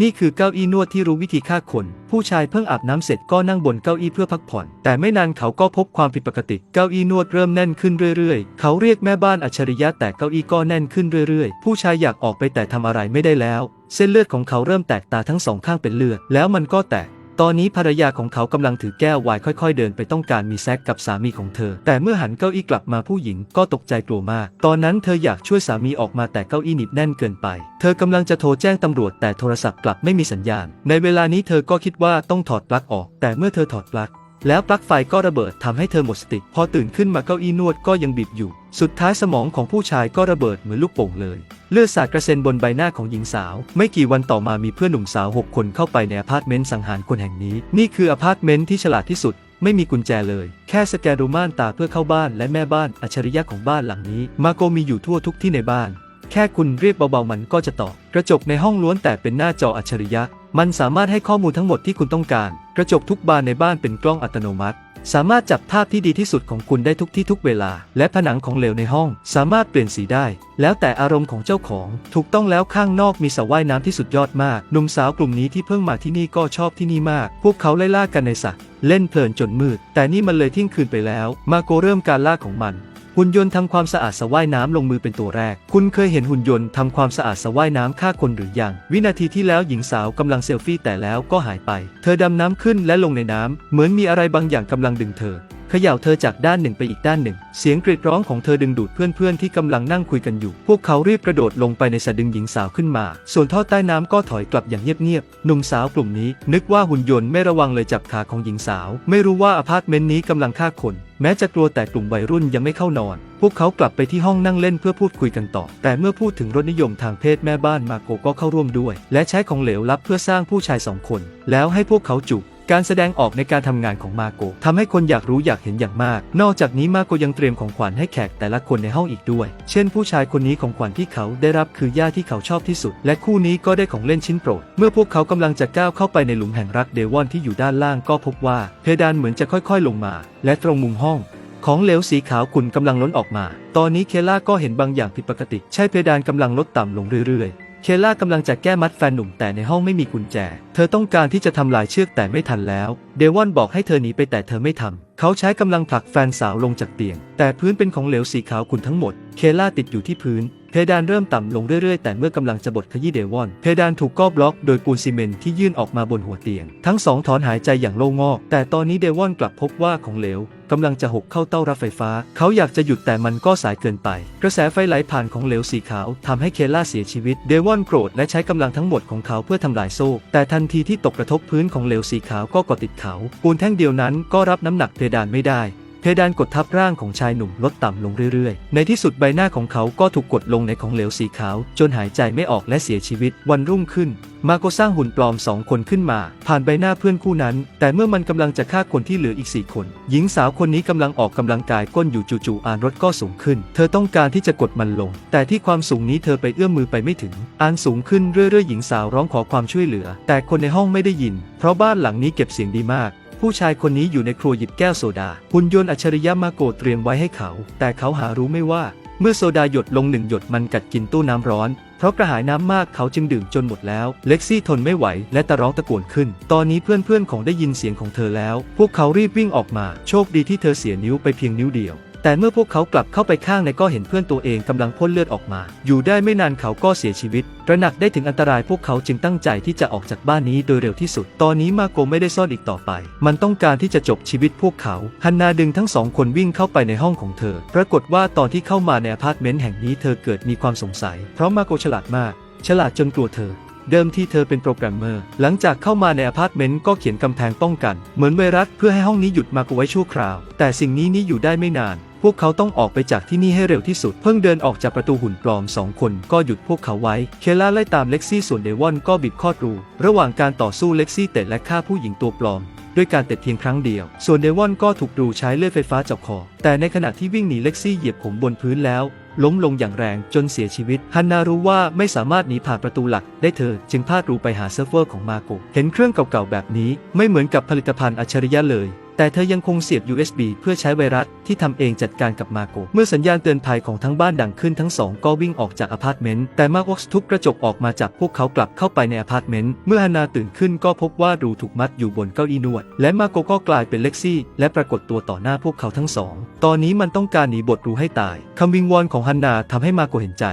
นี่คือเก้าอี้นวดที่รู้วิธีฆ่าคน ผู้ชายเพิ่งอาบน้ำเสร็จก็นั่งบนเก้าอี้เพื่อพักผ่อน แต่ไม่นานเขาก็พบความผิดปกติ เก้าอี้นวดเริ่มแน่นขึ้นเรื่อยๆ เขาเรียกแม่บ้านอัจฉริยะแต่เก้าอี้ก็แน่นขึ้นเรื่อยๆ ผู้ชายอยากออกไปแต่ทำอะไรไม่ได้แล้ว เส้นเลือดของเขาเริ่มแตกตาทั้งสองข้างเป็นเลือด แล้วมันก็แตก ตอนนี้ภรรยาของเขากำลังถือแก้วไวน์ค่อยๆ เดินไปต้องการมีแซ็กกับสามีของเธอ แต่เมื่อหันเก้าอี้กลับมาผู้หญิงก็ตกใจกลัวมาก ตอนนั้นเธออยากช่วยสามีออกมาแต่เก้าอี้หนีบแน่นเกินไป เธอกำลังจะโทรแจ้งตำรวจแต่โทรศัพท์กลับไม่มีสัญญาณ ในเวลานี้เธอก็คิดว่าต้องถอดปลั๊กออก แต่เมื่อเธอถอดปลั๊ก แล้วปลั๊กไฟก็ระเบิดทำให้เธอหมดสติ พอตื่นขึ้นมาเก้าอี้นวดก็ยังบีบอยู่ สุดท้ายสมองของผู้ชายก็ระเบิดเหมือนลูกโป่งเลย เลือดสาดกระเซ็นบนใบหน้าของหญิงสาว ไม่กี่วันต่อมามีเพื่อนหนุ่มสาว 6 คนเข้าไปในอพาร์ตเมนต์สังหารคนแห่งนี้ นี่คืออพาร์ตเมนต์ที่ฉลาดที่สุด ไม่มีกุญแจเลย แค่สแกนรูม่านตาเพื่อเข้าบ้าน และแม่บ้านอัจฉริยะของบ้านหลังนี้ มาโกมีอยู่ทั่วทุกที่ในบ้าน แค่คุณเรียกเบาๆมันก็จะตอบกระจกในห้องล้วนแต่เป็นหน้าจออัจฉริยะ มันสามารถให้ข้อมูลทั้งหมดที่คุณต้องการ กระจกทุกบานในบ้านเป็นกล้องอัตโนมัติ สามารถจับภาพที่ดีที่สุดของคุณได้ทุกที่ทุกเวลา และผนังของเหลวในห้อง สามารถเปลี่ยนสีได้ แล้วแต่อารมณ์ของเจ้าของ ถูกต้องแล้วข้างนอกมีสระว่ายน้ำที่สุดยอดมาก หนุ่มสาวกลุ่มนี้ที่เพิ่งมาที่นี่ก็ชอบที่นี่มาก พวกเขาไล่ล่ากันในสระเล่นเพลินจนมืด แต่นี่มันเลยเที่ยงคืนไปแล้ว มาโกเริ่มการล่าของมัน หุ่นยนต์ทำความสะอาดสระว่ายน้ำลงมือเป็นตัวแรก คุณเคยเห็นหุ่นยนต์ทำความสะอาดสระว่ายน้ำฆ่าคนหรือยัง วินาทีที่แล้วหญิงสาวกำลังเซลฟี่แต่แล้วก็หายไป เธอดำน้ำขึ้นและลงในน้ำเหมือนมีอะไรบางอย่างกำลังดึงเธอ ย่าเธอจากด้านหนึ่งไปอีกด้านหนึ่ง เสียงกรีดร้องของเธอดึงดูดเพื่อนๆที่กำลังนั่งคุยกันอยู่ พวกเขารีบกระโดดลงไปในสะดึงหญิงสาวขึ้นมา ส่วนท่อใต้น้ำก็ถอยกลับอย่างเงียบๆ หนุ่มสาวกลุ่มนี้ นึกว่าหุ่นยนต์ไม่ระวังเลยจับขาของหญิงสาว ไม่รู้ว่าอพาร์ตเมนต์นี้กำลังฆ่าคน แม้จะกลัวแต่กลุ่มวัยรุ่นยังไม่เข้านอน พวกเขากลับไปที่ห้องนั่งเล่นเพื่อพูดคุยกันต่อ แต่เมื่อพูดถึงรสนิยมทางเพศแม่บ้านมาโกก็เข้าร่วมด้วย และใช้ของเหลวลับเพื่อสร้างผู้ชายสองคน แล้วให้พวกเขาจูบ การแสดงออกในการทำงานของมาโกทำให้คนอยากรู้อยากเห็นอย่างมาก นอกจากนี้มาโกยังเตรียมของขวัญให้แขกแต่ละคนในห้องอีกด้วย เช่นผู้ชายคนนี้ของขวัญที่เขาได้รับคือย่าที่เขาชอบที่สุด และคู่นี้ก็ได้ของเล่นชิ้นโปรด เมื่อพวกเขากำลังจะก้าวเข้าไปในหลุมแห่งรักเดวอนที่อยู่ด้านล่างก็พบว่า เพดานเหมือนจะค่อยๆ ลงมา และตรงมุมห้อง ของเหลวสีขาวขุ่นกำลังล้นออกมา ตอนนี้เคล่าก็เห็นบางอย่างผิดปกติ ใช่เพดานกำลังลดต่ำลงเรื่อยๆ เคล่ากำลังจะแก้มัดแฟนหนุ่มแต่ในห้องไม่มีกุญแจ เธอต้องการที่จะทำลายเชือกแต่ไม่ทันแล้ว เดวอนบอกให้เธอหนีไปแต่เธอไม่ทำ เขาใช้กำลังผลักแฟนสาวลงจากเตียง แต่พื้นเป็นของเหลวสีขาวขุ่นทั้งหมด เคล่าติดอยู่ที่พื้น เพดานเริ่มต่ำลงเรื่อยๆ แต่เมื่อกำลังจะบดขยี้เดวอน เพดานถูกก้อบล็อกโดยปูนซีเมนที่ยื่นออกมาบนหัวเตียง ทั้งสองถอนหายใจอย่างโล่งอก แต่ตอนนี้เดวอนกลับพบว่าของเหลวกำลังจะหกเข้าเต้ารับไฟฟ้า เขาอยากจะหยุดแต่มันก็สายเกินไป กระแสไฟไหลผ่านของเหลวสีขาวทำให้เคล่าเสียชีวิต เดวอนโกรธและใช้กำลังทั้งหมดของเขาเพื่อทำลายโซ่ แต่ทันทีที่ตกกระทบพื้นของเหลวสีขาวก็กาะติดเขา ปูนแท่งเดียวนั้นก็รับน้ำหนักเพดานไม่ได้ เพดานกดทับร่างของชายหนุ่มลดต่ำลงเรื่อยๆ ในที่สุดใบหน้าของเขาก็ถูกกดลงในของเหลวสีขาว จนหายใจไม่ออกและเสียชีวิตวันรุ่งขึ้น มาโกสร้างหุ่นปลอมสองคนขึ้นมา ผ่านใบหน้าเพื่อนคู่นั้น แต่เมื่อมันกำลังจะฆ่าคนที่เหลืออีกสี่คน หญิงสาวคนนี้กำลังออกกำลังกายก้นอยู่จู่ๆอานรถก็สูงขึ้น เธอต้องการที่จะกดมันลง แต่ที่ความสูงนี้เธอไปเอื้อมมือไปไม่ถึง อานสูงขึ้นเรื่อยๆหญิงสาวร้องขอความช่วยเหลือ แต่คนในห้องไม่ได้ยิน เพราะบ้านหลังนี้เก็บเสียงดีมาก ผู้ชายคนนี้อยู่ในครัวหยิบแก้วโซดา หุ่นยนต์อัจฉริยะมาโกเตรียมไว้ให้เขา แต่เขาหารู้ไม่ว่า เมื่อโซดาหยดลงหนึ่งหยดมันกัดกินตู้น้ำร้อน เพราะกระหายน้ำมากเขาจึงดื่มจนหมดแล้ว เล็กซี่ทนไม่ไหวและตะร้องตะโกนขึ้น ตอนนี้เพื่อนๆของได้ยินเสียงของเธอแล้ว พวกเขารีบวิ่งออกมา โชคดีที่เธอเสียนิ้วไปเพียงนิ้วเดียว แต่เมื่อพวกเขากลับเข้าไปข้างในก็เห็นเพื่อนตัวเองกำลังพ่นเลือดออกมา อยู่ได้ไม่นานเขาก็เสียชีวิตตระหนักได้ถึงอันตรายพวกเขาจึงตั้งใจที่จะออกจากบ้านนี้โดยเร็วที่สุด ตอนนี้มาโกไม่ได้ซ่อนอีกต่อไป มันต้องการที่จะจบชีวิตพวกเขา ฮันนาดึงทั้งสองคนวิ่งเข้าไปในห้องของเธอ ปรากฏว่าตอนที่เข้ามาในอพาร์ตเมนต์แห่งนี้เธอเกิดมีความสงสัย เพราะมาโกฉลาดมาก ฉลาดจนกลัวเธอเดิมที่เธอเป็นโปรแกรมเมอร์ หลังจากเข้ามาในอพาร์ตเมนต์ก็เขียนกำแพงป้องกัน เหมือนไวรัสเพื่อให้ห้องนี้หยุดมาโกไว้ชั่วคราว แต่สิ่งนี้นี้อยู่ได้ไม่นาน พวกเขาต้องออกไปจากที่นี่ให้เร็วที่สุด เพิ่งเดินออกจากประตูหุ่นปลอมสองคนก็หยุดพวกเขาไว้ เคล่าไล่ตามเล็กซี่ส่วนเดวอนก็บีบคอดรู ระหว่างการต่อสู้เล็กซี่เตะและฆ่าผู้หญิงตัวปลอมด้วยการเตะเพียงครั้งเดียว ส่วนเดวอนก็ถูกดูใช้เลื่อยไฟฟ้าเจาะคอ แต่ในขณะที่วิ่งหนีเล็กซี่เหยียบผมบนพื้นแล้ว ล้มลงอย่างแรงจนเสียชีวิต ฮันนารู้ว่าไม่สามารถหนีผ่านประตูหลักได้เธอ จึงพาดรูไปหาเซิร์ฟเวอร์ของมาโก เห็นเครื่องเก่าๆแบบนี้ไม่เหมือนกับผลิตภัณฑ์อัจฉริยะเลย แต่เธอยังคงเสียบ USB เพื่อใช้ไวรัสที่ทำเองจัดการกับมาโก เมื่อสัญญาณเตือนภัยของทั้งบ้านดังขึ้นทั้งสองก็วิ่งออกจากอพาร์ตเมนต์ แต่มาร์กทุบกระจกออกมาจากพวกเขากลับเข้าไปในอพาร์ตเมนต์ เมื่อฮันนาตื่นขึ้นก็พบว่ารูถูกมัดอยู่บนเก้าอี้นวด และมาโกก็กลายเป็นเล็กซี่ และปรากฏตัวต่อหน้าพวกเขาทั้งสอง ตอนนี้มันต้องการหนีบทรูให้ตาย คำวิงวอนของฮันนาทำให้มาโกเห็นใจ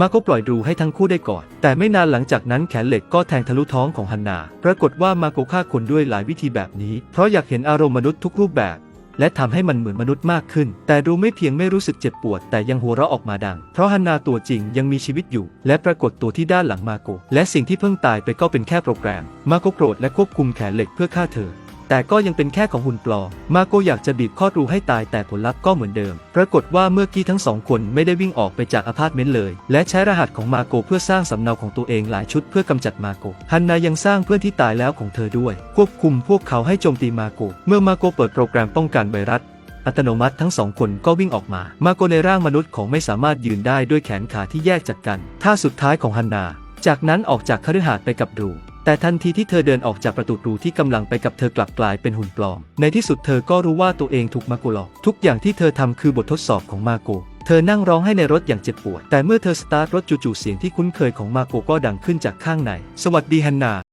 มาโกปล่อยรูให้ทั้งคู่ได้ก่อนแต่ไม่นานหลังจากนั้นแขนเหล็กก็แทงทะลุท้องของฮันนา ปรากฏว่ามาโกฆ่าคนด้วยหลายวิธีแบบนี้ เพราะอยากเห็นอารมณ์มนุษย์ทุกรูปแบบ และทำให้มันเหมือนมนุษย์มากขึ้น แต่รูไม่เพียงไม่รู้สึกเจ็บปวด แต่ยังหัวเราะออกมาดัง เพราะฮันนาตัวจริงยังมีชีวิตอยู่ และปรากฏตัวที่ด้านหลังมาโก และสิ่งที่เพิ่งตายไปก็เป็นแค่โปรแกรม มาโกโกรธและควบคุมแขนเหล็กเพื่อฆ่าเธอ แต่ก็ยังเป็นแค่ของหุ่นปลอม มาโกอยากจะบีบคอรูให้ตายแต่ผลลัพธ์ก็เหมือนเดิม ปรากฏว่าเมื่อกี้ทั้งสองคนไม่ได้วิ่งออกไปจากอพาร์ตเมนต์เลย และใช้รหัสของมาโกเพื่อสร้างสำเนาของตัวเองหลายชุดเพื่อกำจัดมาโก ฮันนายังสร้างเพื่อนที่ตายแล้วของเธอด้วย ควบคุมพวกเขาให้โจมตีมาโก เมื่อมาโกเปิดโปรแกรมป้องกันไวรัสอัตโนมัติทั้งสองคนก็วิ่งออกมา มาโกในร่างมนุษย์ของไม่สามารถยืนได้ด้วยแขนขาที่แยกจากกัน ท่าสุดท้ายของฮันนา จากนั้นออกจากคฤหาสน์ไปกับรู แต่ทันทีที่เธอเดินออกจากประตูรูที่กำลังไปกับเธอกลับกลายเป็นหุ่นปลอม ในที่สุดเธอก็รู้ว่าตัวเองถูกมาโกหลอก ทุกอย่างที่เธอทำคือบททดสอบของมาโก เธอนั่งร้องให้ในรถอย่างเจ็บปวด แต่เมื่อเธอสตาร์ทรถจู่ๆเสียงที่คุ้นเคยของมาโกก็ดังขึ้นจากข้างใน สวัสดีฮันนา